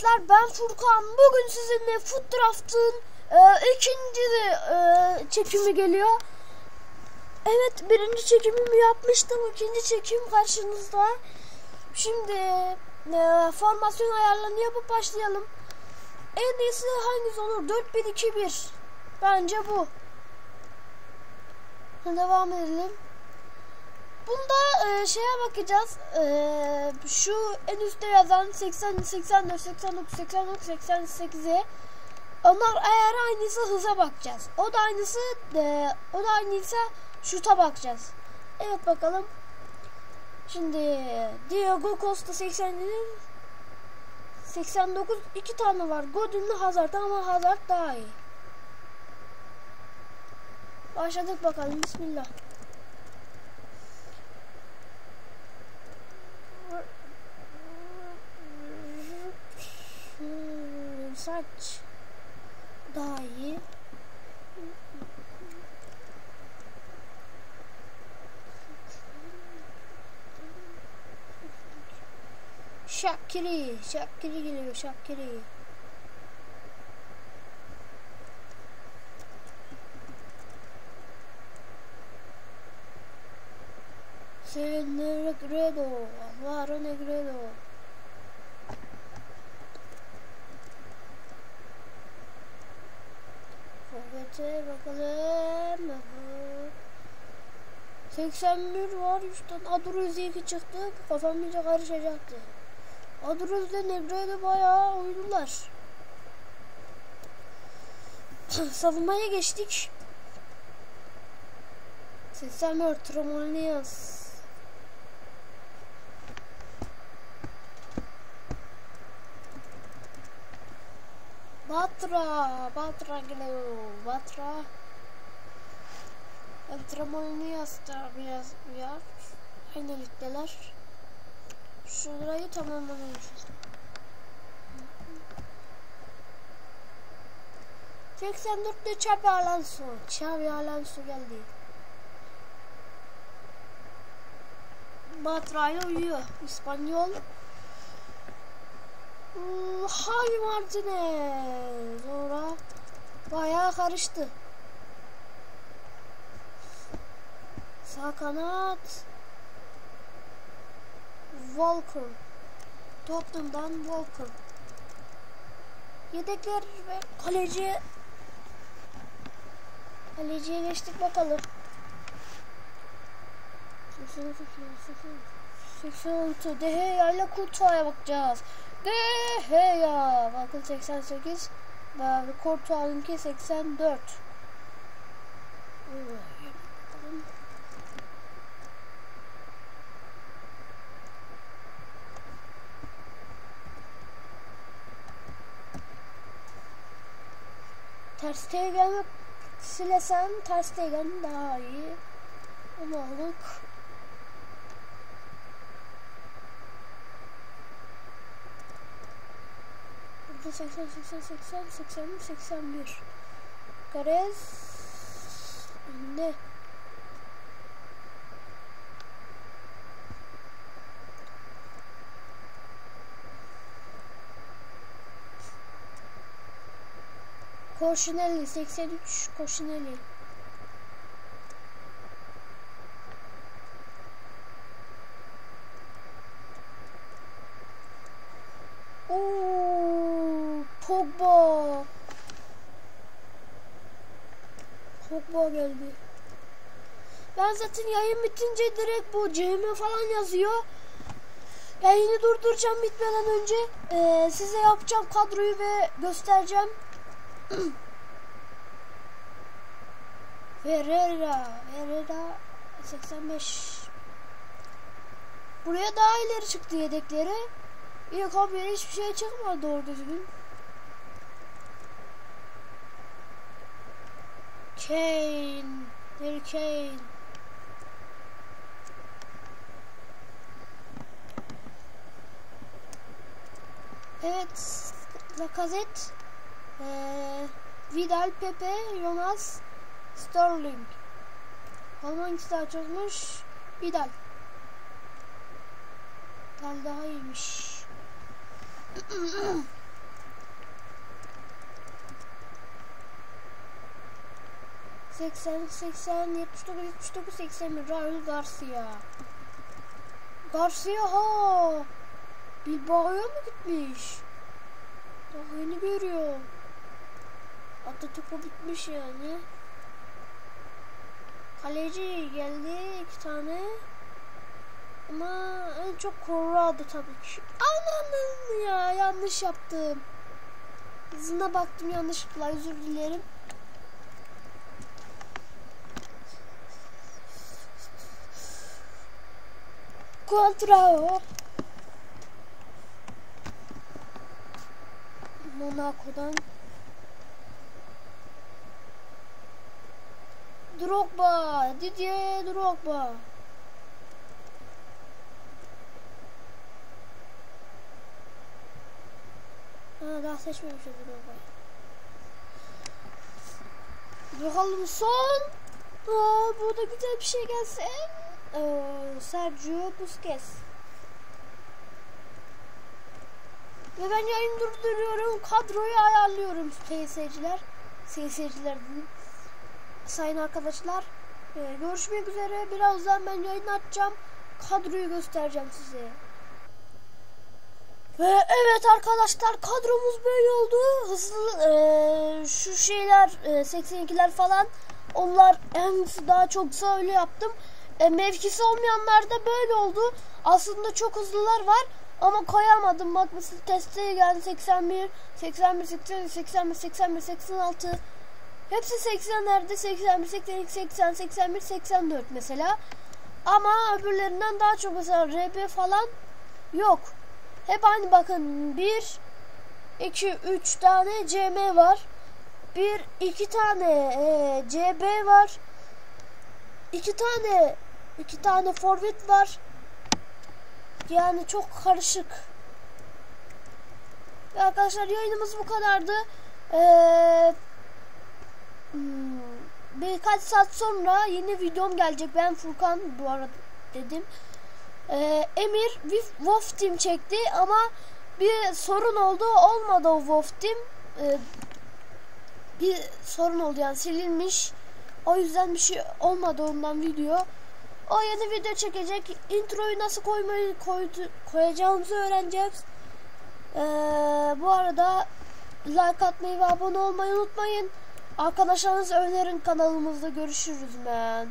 arkadaşlar ben Furkan. Bugün sizinle Foot Draft'ın e, ikinci e, çekimi geliyor. Evet birinci çekimimi yapmıştım. ikinci çekim karşınızda. Şimdi e, formasyon ayarlarını yapıp başlayalım. En iyisi hangisi olur? 4-1-2-1. Bence bu. Devam edelim. Şeye bakacağız. E, şu en üstte yazan 80, 84, 89, 89, 88'e onlar eğer aynısı hıza bakacağız. O da aynısı e, o da aynıysa şuta bakacağız. Evet bakalım. Şimdi Diego Costa 80 89 iki tane var. Godin'le Hazard ama Hazard daha iyi. Başladık bakalım. Bismillah. Hmm, saç daha iyi. Şakiri, Şakiri geliyor, Şakiri. Se Negredo, Alvaro Negredo. 81 var 3 tane. Adruz 2 çıktı. Kafam karışacaktı. Adruz ile Negredo bayağı oyunlar. Savunmaya geçtik. 84 Tromolias. Batra, Batra geliyor. Batra. Antrenmanını da biraz biraz aynı ligdeler. Şurayı tamamlamışız. 84'te Xabi Alonso. Xabi Alonso geldi. Batra'yla uyuyor. İspanyol. Javi Martinez. Sonra bayağı karıştı. Sağ kanat. Walker. Tottenham'dan Walker. Yedekler ve kaleci. Kaleciye geçtik bakalım. 86 Deheya ile Kurtuğa'ya bakacağız. Deheya bakın 88 ve Kurtuğa'nınki 84. Bakalım. Ter Stegen silesem Ter Stegen daha iyi. Onu aldık. Burada 80, 80, 80, 80, 81. Garez önde. Koşinelli 83 Koşinelli. Oo, Pogba. Pogba geldi. Ben zaten yayın bitince direkt bu CM falan yazıyor. Yayını durduracağım bitmeden önce ee, size yapacağım kadroyu ve göstereceğim. Ferreira, Ferreira 85. Buraya daha ileri çıktı yedekleri. İlk 11 hiçbir şey çıkmadı doğru düzgün. Kane, Harry Kane. Evet, Lacazette. Ee, Vidal, Pepe, Jonas, Sterling. Ama hangisi daha çokmuş? Vidal. Vidal daha iyiymiş. Seksen, seksen, yetmiş dokuz, yetmiş dokuz, seksen bir. Raul Garcia. Garcia ha! Bilbao'ya mı gitmiş? Daha yeni görüyorum. Atletico bitmiş yani. Kaleci geldi iki tane. Ama en çok Corrado tabii ki. Ananın ya yanlış yaptım. Hızına baktım yanlışlıkla özür dilerim. Contrao. Monaco'dan. Drogba. Didier Drogba. Ha daha seçmemişiz Drogba'yı. Bakalım son. Aa, burada güzel bir şey gelsin. Ee, Sergio Busquets. Ve ben yayın durduruyorum. Kadroyu ayarlıyorum seyirciler. Seyirciler dedim. Sayın arkadaşlar. Ee, görüşmek üzere. Birazdan ben yayın açacağım. Kadroyu göstereceğim size. Ve evet arkadaşlar kadromuz böyle oldu. Hızlı e, şu şeyler e, 82'ler falan onlar en daha çoksa öyle yaptım. E, mevkisi olmayanlar da böyle oldu. Aslında çok hızlılar var ama koyamadım. Bak mesela teste geldi 81, 81, 80, 81, 81, 86. Hepsi 80'lerde 81, 82, 80, 81, 84 mesela. Ama öbürlerinden daha çok mesela RB falan yok. Hep aynı bakın. 1 2 3 tane CM var. 1 2 tane e, CB var. 2 tane 2 tane forvet var. Yani çok karışık. Ve arkadaşlar yayınımız bu kadardı. Ee, hmm, birkaç saat sonra yeni videom gelecek. Ben Furkan bu arada dedim. Ee, Emir Wolf Team çekti ama bir sorun oldu. Olmadı o Wolf Team. Ee, bir sorun oldu yani silinmiş. O yüzden bir şey olmadı ondan video. O yeni video çekecek. Introyu nasıl koymayı koydu, koyacağımızı öğreneceğiz. Ee, bu arada like atmayı ve abone olmayı unutmayın. Arkadaşlarınız önerin kanalımızda görüşürüz ben.